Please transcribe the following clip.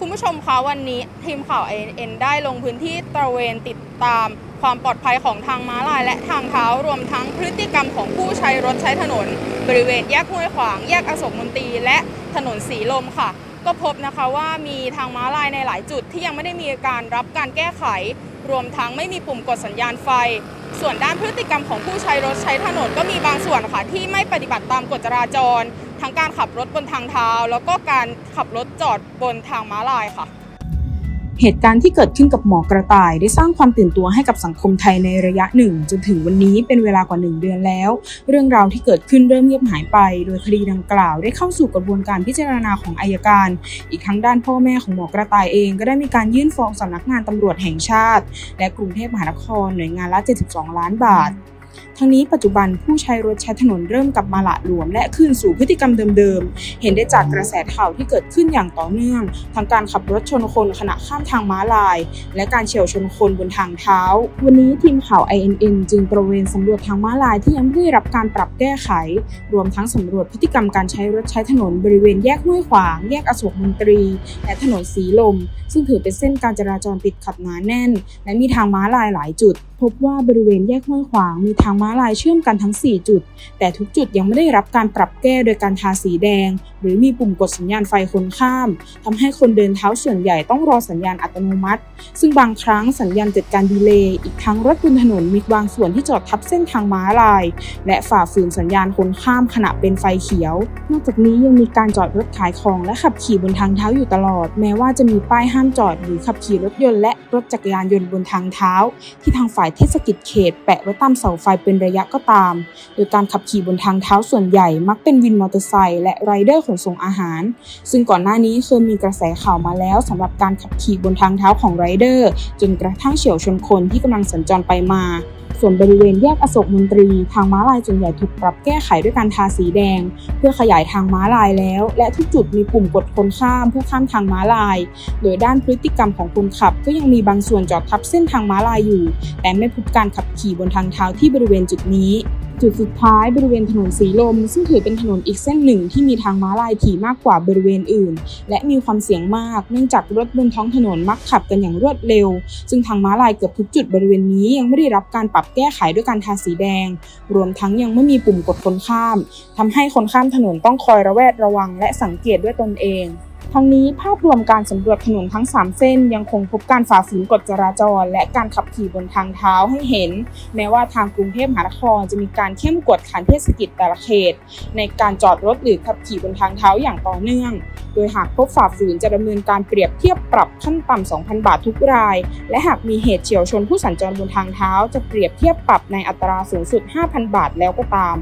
คุณผู้ชมคะวันนี้ทีมข่าว ANN ได้ลงพื้นที่ตระเวนติดตามความปลอดภัยของทางม้าลายและทางเท้ารวมทั้งพฤติกรรมของผู้ใช้รถใช้ถนน บริเวณแยกห้วยขวาง แยกอโศกมนตรีและถนนสีลมค่ะ ก็พบนะคะว่ามีทางม้าลายในหลายจุดที่ยังไม่ได้มีการรับการแก้ไข รวมทั้งไม่มีปุ่มกดสัญญาณไฟ ส่วนด้านพฤติกรรมของผู้ใช้รถใช้ถนนก็มีบางส่วนค่ะที่ไม่ปฏิบัติตามกฎจราจร ทั้งการขับรถบนทางเท้า แล้วก็การขับรถจอดบนทางม้าลายค่ะ เหตุการณ์ที่เกิดขึ้นกับหมอกระต่าย ได้สร้างความตื่นตัวให้กับสังคมไทยในระยะหนึ่งจนถึงวันนี้เป็นเวลากว่า 1 เดือนแล้ว เรื่องราวที่เกิดขึ้นเริ่มเงียบหายไป โดยคดีดังกล่าวได้เข้าสู่กระบวนการพิจารณาของอายการ อีกทั้งด้านพ่อแม่ของหมอกระต่ายเองก็ได้มีการยื่นฟ้องสำนักงานตำรวจแห่งชาติ และกรุงเทพมหานครหน่วยงานละ 72 ล้านบาท ทั้งนี้ปัจจุบันผู้ใช้รถใช้ถนนเริ่มกลับมาละหลวม และคืนสู่พฤติกรรมเดิมๆ เห็นได้จากกระแสข่าวที่เกิดขึ้นอย่างต่อเนื่อง ทั้งการขับรถชนคนขณะข้ามทางม้าลาย และการเฉี่ยวชนคนบนทางเท้า วันนี้ทีมข่าว INN จึงตระเวนสำรวจทางม้าลายที่ยังไม่ได้รับการปรับแก้ไข รวมทั้งสำรวจพฤติกรรมการใช้รถใช้ถนนบริเวณแยกห้วยขวาง แยกอโศกมนตรี และถนนสีลม ซึ่งถือเป็นเส้นการจราจรติดขัดหนาแน่น และมีทางม้าลายหลายจุดพบว่าบริเวณแยกห้วยขวางมีทางม้าลายเชื่อมกันทั้ง 4 จุด แต่ทุกจุดยังไม่ได้รับการปรับแก้โดยการทาสีแดง หรือมีปุ่มกดสัญญาณไฟคนข้ามทำให้คนเดินเท้าส่วนใหญ่ต้องรอสัญญาณอัตโนมัติ ซึ่งบางครั้งสัญญาณเกิดการดีเลย์อีกทั้งรถบนถนนมีบางส่วนที่จอดทับเส้นทางม้าลาย และฝ่าฝืนสัญญาณคนข้ามขณะเป็นไฟเขียว นอกจากนี้ยังมีการจอดรถขายของและขับขี่บนทางเท้าอยู่ตลอด แม้ว่าจะมีป้ายห้ามจอดหรือขับขี่รถยนต์และรถจักรยานยนต์บนทางเท้า ที่ทางฝ่ายเทศกิจเขต แปะไว้ตามเสาไฟเป็นระยะก็ตาม โดยการขับขี่บนทางเท้าส่วนใหญ่มักเป็นวินมอเตอร์ไซค์และไรเดอร์ขนส่งอาหาร ซึ่งก่อนหน้านี้เคยมีกระแสข่าวมาแล้วสำหรับการขับขี่บนทางเท้าของไรเดอร์จนกระทั่งเฉียวชนคนที่กำลังสัญจรไปมา ส่วนบริเวณแยกอโศกมนตรี ทางม้าลายส่วนใหญ่ถูกปรับแก้ไขด้วยการทาสีแดง เพื่อขยายทางม้าลายแล้ว และทุกจุดมีปุ่มกดคนข้ามเพื่อข้ามทางม้าลาย โดยด้านพฤติกรรมของคนขับ ก็ยังมีบางส่วนจอดทับเส้นทางม้าลายอยู่ แต่ไม่พบการขับขี่บนทางเท้าที่บริเวณจุดนี้ จุดสุดท้ายบริเวณถนนสีลม ซึ่งถือเป็นถนนอีกเส้นหนึ่งที่มีทางม้าลายถี่มากกว่าบริเวณอื่น และมีความเสี่ยงมาก เนื่องจากรถบนท้องถนนมักขับกันอย่างรวดเร็ว ซึ่งทางม้าลายเกือบทุกจุดบริเวณนี้ยังไม่ได้รับการปรับแก้ไขด้วยการทาสีแดง รวมทั้งยังไม่มีปุ่มกดคนข้ามทำให้คนข้ามถนนต้องคอยระแวดระวังและสังเกตด้วยตนเองทั้งนี้ภาพรวมการสำรวจถนนทั้ง 3 เส้น ยังคงพบการฝ่าฝืนกฎจราจร และการขับขี่บนทางเท้าให้เห็น แม้ว่าทางกรุงเทพมหานครจะมีการเข้มกวดขันเทศกิจแต่ละเขต ในการจอดรถหรือขับขี่บนทางเท้าอย่างต่อเนื่อง โดยหากพบฝ่าฝืนจะดำเนินการเปรียบเทียบปรับขั้นต่ำ 2,000 บาททุกราย และหากมีเหตุเฉียวชนผู้สัญจรบนทางเท้า จะเปรียบเทียบปรับในอัตราสูงสุด 5,000 บาทแล้วก็ตาม